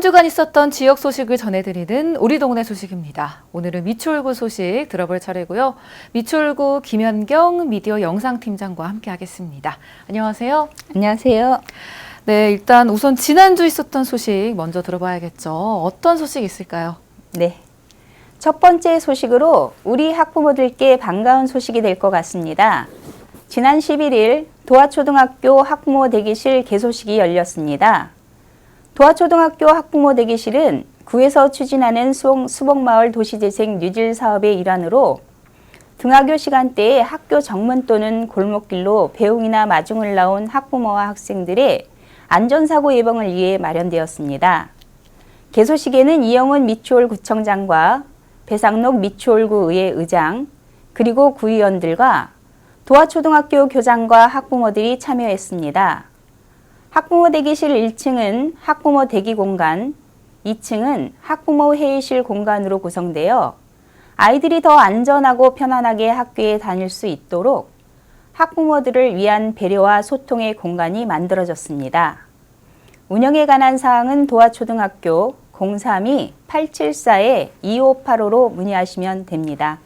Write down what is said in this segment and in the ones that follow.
주간 있었던 지역 소식을 전해드리는 우리 동네 소식입니다. 오늘은 미추홀구 소식 들어볼 차례고요. 미추홀구 김현경 미디어 영상팀장과 함께하겠습니다. 안녕하세요. 안녕하세요. 네, 일단 우선 지난주 있었던 소식 먼저 들어봐야겠죠. 어떤 소식 있을까요? 네. 첫 번째 소식으로 우리 학부모들께 반가운 소식이 될 것 같습니다. 지난 11일 도화초등학교 학부모 대기실 개소식이 열렸습니다. 도화초등학교 학부모 대기실은 구에서 추진하는 수복, 수복마을 도시재생 뉴질 사업의 일환으로 등하교 시간대에 학교 정문 또는 골목길로 배웅이나 마중을 나온 학부모와 학생들의 안전사고 예방을 위해 마련되었습니다. 개소식에는 이영훈 미추홀 구청장과 배상록 미추홀구 의회 의장 그리고 구의원들과 도화초등학교 교장과 학부모들이 참여했습니다. 학부모 대기실 1층은 학부모 대기 공간, 2층은 학부모 회의실 공간으로 구성되어 아이들이 더 안전하고 편안하게 학교에 다닐 수 있도록 학부모들을 위한 배려와 소통의 공간이 만들어졌습니다. 운영에 관한 사항은 도화초등학교 032-874-2585로 문의하시면 됩니다.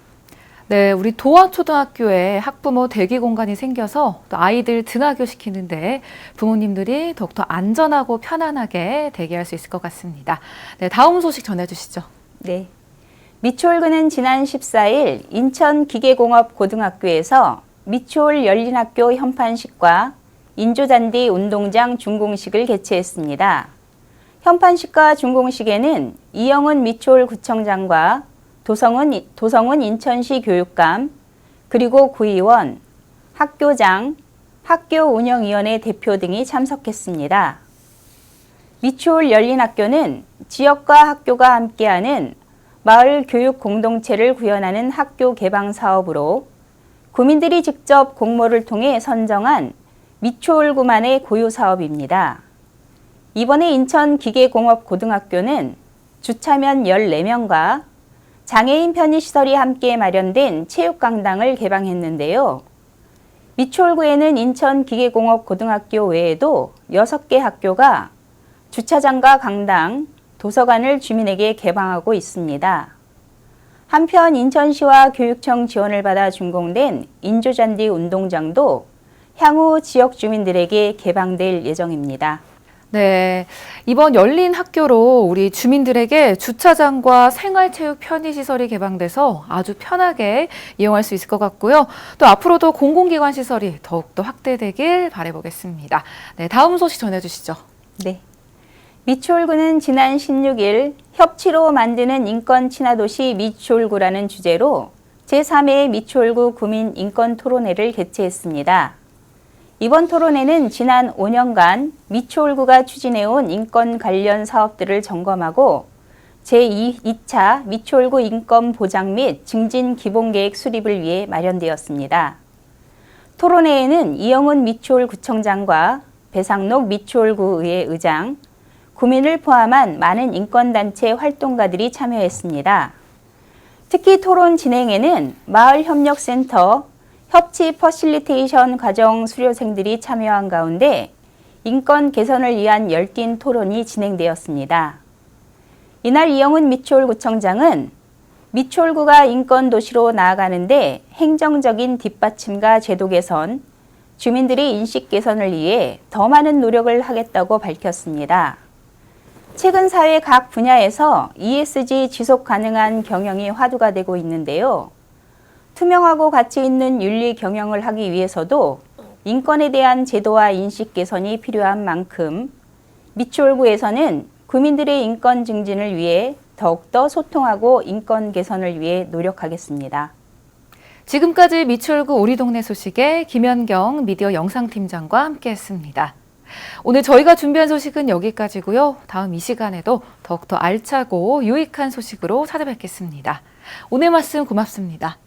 네, 우리 도화초등학교에 학부모 대기 공간이 생겨서 또 아이들 등하교 시키는데 부모님들이 더욱더 안전하고 편안하게 대기할 수 있을 것 같습니다. 네, 다음 소식 전해주시죠. 네. 미추홀구는 지난 14일 인천기계공업고등학교에서 미추홀 열린학교 현판식과 인조잔디 운동장 준공식을 개최했습니다. 현판식과 준공식에는 이영훈 미추홀 구청장과 도성은, 도성은 인천시 교육감, 그리고 구의원, 학교장, 학교 운영위원회 대표 등이 참석했습니다. 미추홀 열린 학교는 지역과 학교가 함께하는 마을 교육 공동체를 구현하는 학교 개방 사업으로 구민들이 직접 공모를 통해 선정한 미추홀구만의 고유 사업입니다. 이번에 인천 기계공업고등학교는 주차면 14명과 장애인 편의시설이 함께 마련된 체육강당을 개방했는데요. 미추홀구에는 인천기계공업고등학교 외에도 6개 학교가 주차장과 강당, 도서관을 주민에게 개방하고 있습니다. 한편 인천시와 교육청 지원을 받아 준공된 인조잔디 운동장도 향후 지역 주민들에게 개방될 예정입니다. 네, 이번 열린 학교로 우리 주민들에게 주차장과 생활체육 편의시설이 개방돼서 아주 편하게 이용할 수 있을 것 같고요. 또 앞으로도 공공기관 시설이 더욱더 확대되길 바라보겠습니다. 네, 다음 소식 전해주시죠. 네. 미추홀구는 지난 16일 협치로 만드는 인권 친화도시 미추홀구라는 주제로 제3회 미추홀구 구민 인권 토론회를 개최했습니다. 이번 토론회는 지난 5년간 미추홀구가 추진해온 인권 관련 사업들을 점검하고 제2차 미추홀구 인권 보장 및 증진 기본계획 수립을 위해 마련되었습니다. 토론회에는 이영훈 미추홀 구청장과 배상록 미추홀구 의회 의장, 구민을 포함한 많은 인권단체 활동가들이 참여했습니다. 특히 토론 진행에는 마을협력센터 협치 퍼실리테이션 과정 수료생들이 참여한 가운데 인권 개선을 위한 열띤 토론이 진행되었습니다. 이날 이영훈 미추홀 구청장은 미추홀구가 인권 도시로 나아가는데 행정적인 뒷받침과 제도 개선, 주민들의 인식 개선을 위해 더 많은 노력을 하겠다고 밝혔습니다. 최근 사회 각 분야에서 ESG 지속 가능한 경영이 화두가 되고 있는데요. 투명하고 가치 있는 윤리 경영을 하기 위해서도 인권에 대한 제도와 인식 개선이 필요한 만큼 미추홀구에서는 구민들의 인권 증진을 위해 더욱더 소통하고 인권 개선을 위해 노력하겠습니다. 지금까지 미추홀구 우리 동네 소식의 김현경 미디어 영상팀장과 함께했습니다. 오늘 저희가 준비한 소식은 여기까지고요. 다음 이 시간에도 더욱더 알차고 유익한 소식으로 찾아뵙겠습니다. 오늘 말씀 고맙습니다.